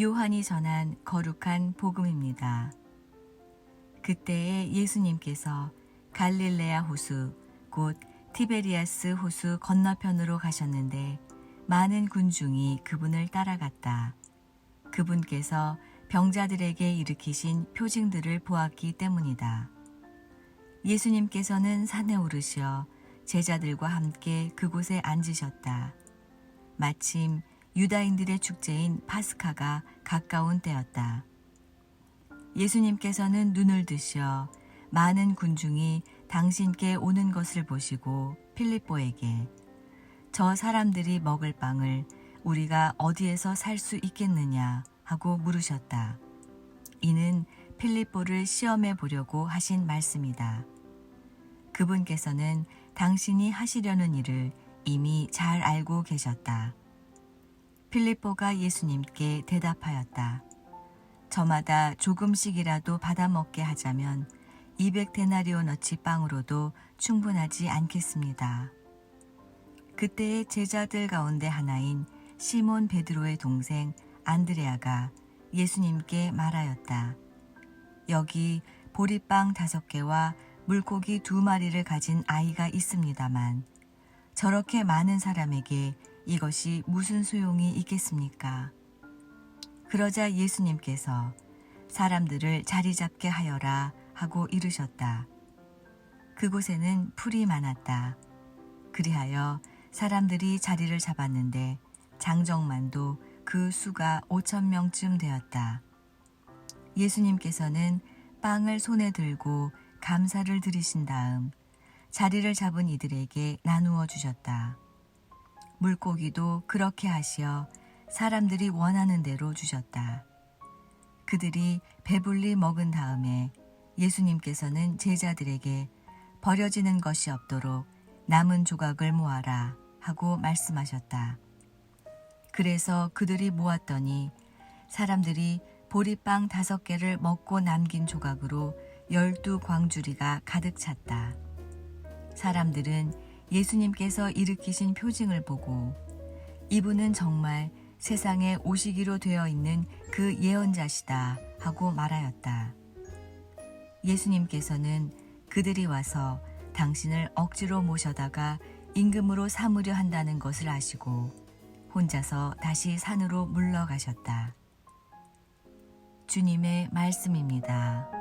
요한이 전한 거룩한 복음입니다. 그때에 예수님께서 갈릴레아 호수 곧 티베리아스 호수 건너편으로 가셨는데 많은 군중이 그분을 따라갔다. 그분께서 병자들에게 일으키신 표징들을 보았기 때문이다. 예수님께서는 산에 오르시어 제자들과 함께 그곳에 앉으셨다. 마침 유다인들의 축제인 파스카가 가까운 때였다. 예수님께서는 눈을 드셔 많은 군중이 당신께 오는 것을 보시고 필립보에게 저 사람들이 먹을 빵을 우리가 어디에서 살 수 있겠느냐 하고 물으셨다. 이는 필립보를 시험해 보려고 하신 말씀이다. 그분께서는 당신이 하시려는 일을 이미 잘 알고 계셨다. 필립보가 예수님께 대답하였다. 저마다 조금씩이라도 받아먹게 하자면 200데나리오너치 빵으로도 충분하지 않겠습니다. 그때의 제자들 가운데 하나인 시몬 베드로의 동생 안드레아가 예수님께 말하였다. 여기 보리빵 다섯 개와 물고기 두 마리를 가진 아이가 있습니다만 저렇게 많은 사람에게 이것이 무슨 소용이 있겠습니까? 그러자 예수님께서 사람들을 자리 잡게 하여라 하고 이르셨다. 그곳에는 풀이 많았다. 그리하여 사람들이 자리를 잡았는데 장정만도 그 수가 오천 명쯤 되었다. 예수님께서는 빵을 손에 들고 감사를 드리신 다음 자리를 잡은 이들에게 나누어 주셨다. 물고기도 그렇게 하시어 사람들이 원하는 대로 주셨다. 그들이 배불리 먹은 다음에 예수님께서는 제자들에게 버려지는 것이 없도록 남은 조각을 모아라 하고 말씀하셨다. 그래서 그들이 모았더니 사람들이 보리빵 다섯 개를 먹고 남긴 조각으로 열두 광주리가 가득 찼다. 사람들은 예수님께서 일으키신 표징을 보고 이분은 정말 세상에 오시기로 되어 있는 그 예언자시다 하고 말하였다. 예수님께서는 그들이 와서 당신을 억지로 모셔다가 임금으로 삼으려 한다는 것을 아시고 혼자서 다시 산으로 물러가셨다. 주님의 말씀입니다.